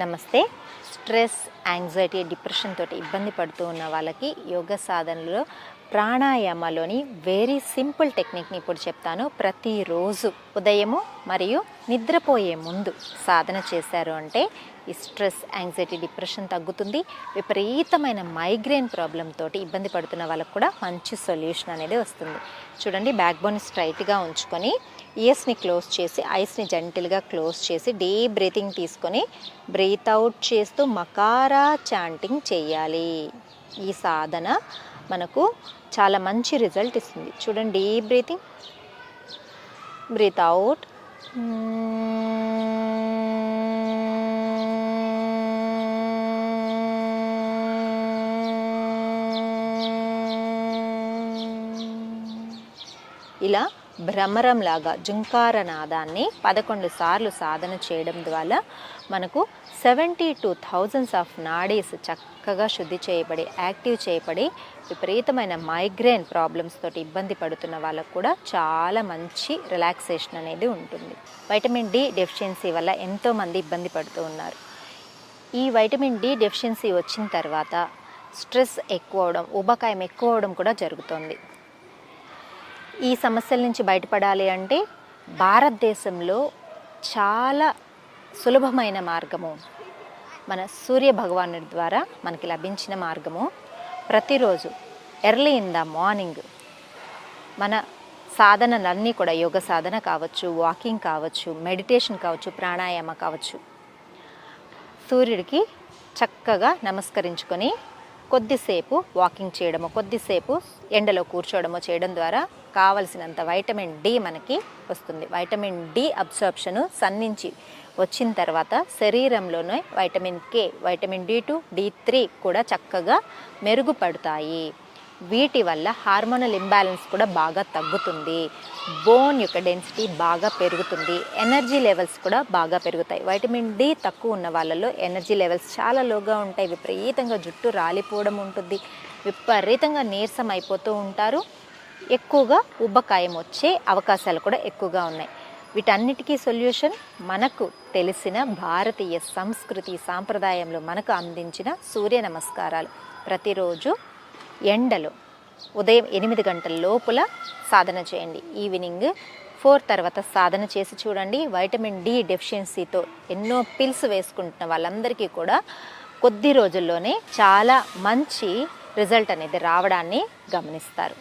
నమస్తే. Stress anxiety depression తోటి ఇబ్బంది పడుతూ ఉన్న వాళ్ళకి యోగ సాధనలో ప్రాణాయామాలోని వెరీ సింపుల్ టెక్నిక్ని ఇప్పుడు చెప్తాను. ప్రతిరోజు ఉదయము మరియు నిద్రపోయే ముందు సాధన చేశారు అంటే ఈ స్ట్రెస్ యాంగ్జైటీ డిప్రెషన్ తగ్గుతుంది. విపరీతమైన మైగ్రేన్ ప్రాబ్లం తోటి ఇబ్బంది పడుతున్న వాళ్ళకు కూడా మంచి సొల్యూషన్ అనేది వస్తుంది. చూడండి బ్యాక్ బోన్ స్ట్రైట్గా ఉంచుకొని ఇయర్స్ని క్లోజ్ చేసి ఐస్ని జెంటిల్గా క్లోజ్ చేసి డీప్ బ్రీతింగ్ తీసుకొని బ్రీత్ అవుట్ చేస్తూ మకారా చాంటింగ్ చేయాలి. ఈ సాధన మనకు చాలా మంచి రిజల్ట్ ఇస్తుంది. చూడండి డీప్ బ్రీతింగ్ బ్రీత్ అవుట్ ఇలా భ్రమరంలాగా జుంకార నాదాన్ని పదకొండు సార్లు సాధన చేయడం ద్వారా మనకు సెవెంటీ టూ థౌజండ్స్ ఆఫ్ నాడీస్ చక్కగా శుద్ధి చేయబడి యాక్టివ్ చేయబడి విపరీతమైన మైగ్రేన్ ప్రాబ్లమ్స్ తోటి ఇబ్బంది పడుతున్న వాళ్ళకు కూడా చాలా మంచి రిలాక్సేషన్ అనేది ఉంటుంది. వైటమిన్ డి డెఫిషియన్సీ వల్ల ఎంతోమంది ఇబ్బంది పడుతూ ఉన్నారు. ఈ వైటమిన్ డి డెఫిషియన్సీ వచ్చిన తర్వాత స్ట్రెస్ ఎక్కువ అవడం ఉబకాయం ఎక్కువ అవడం కూడా జరుగుతుంది. ఈ సమస్యల నుంచి బయటపడాలి అంటే భారతదేశంలో చాలా సులభమైన మార్గము మన సూర్య భగవానుడి ద్వారా మనకి లభించిన మార్గము. ప్రతిరోజు ఎర్లీ ఇన్ ద మార్నింగ్ మన సాధనలన్నీ కూడా యోగ సాధన కావచ్చు వాకింగ్ కావచ్చు మెడిటేషన్ కావచ్చు ప్రాణాయామ కావచ్చు. సూర్యుడికి చక్కగా నమస్కరించుకొని కొద్దిసేపు వాకింగ్ చేయడము కొద్దిసేపు ఎండలో కూర్చోవడము చేయడం ద్వారా కావలసినంత వైటమిన్ డి మనకి వస్తుంది. వైటమిన్ డి అబ్సార్ప్షను సన్ నుంచి వచ్చిన తర్వాత శరీరంలోనే vitamin K vitamin D two D three కూడా చక్కగా మెరుగుపడతాయి. వీటి వల్ల హార్మోనల్ ఇంబ్యాలెన్స్ కూడా బాగా తగ్గుతుంది. బోన్ యొక్క డెన్సిటీ బాగా పెరుగుతుంది. ఎనర్జీ లెవెల్స్ కూడా బాగా పెరుగుతాయి. వైటమిన్ డి తక్కువ ఉన్న వాళ్ళలో ఎనర్జీ లెవెల్స్ చాలా లోగా ఉంటాయి. విపరీతంగా జుట్టు రాలిపోవడం ఉంటుంది. విపరీతంగా నీరసం అయిపోతూ ఉంటారు. ఎక్కువగా ఉబ్బకాయం వచ్చే అవకాశాలు కూడా ఎక్కువగా ఉన్నాయి. వీటన్నిటికీ సొల్యూషన్ మనకు తెలిసిన భారతీయ సంస్కృతి సాంప్రదాయంలో మనకు అందించిన సూర్య నమస్కారాలు. ప్రతిరోజు ఎండలో ఉదయం ఎనిమిది గంటల లోపల సాధన చేయండి. ఈవినింగ్ ఫోర్ తర్వాత సాధన చేసి చూడండి. వైటమిన్ డి డెఫిషియన్సీతో ఎన్నో పిల్స్ వేసుకుంటున్న వాళ్ళందరికీ కూడా కొద్ది రోజుల్లోనే చాలా మంచి రిజల్ట్ అనేది రావడాన్ని గమనిస్తారు.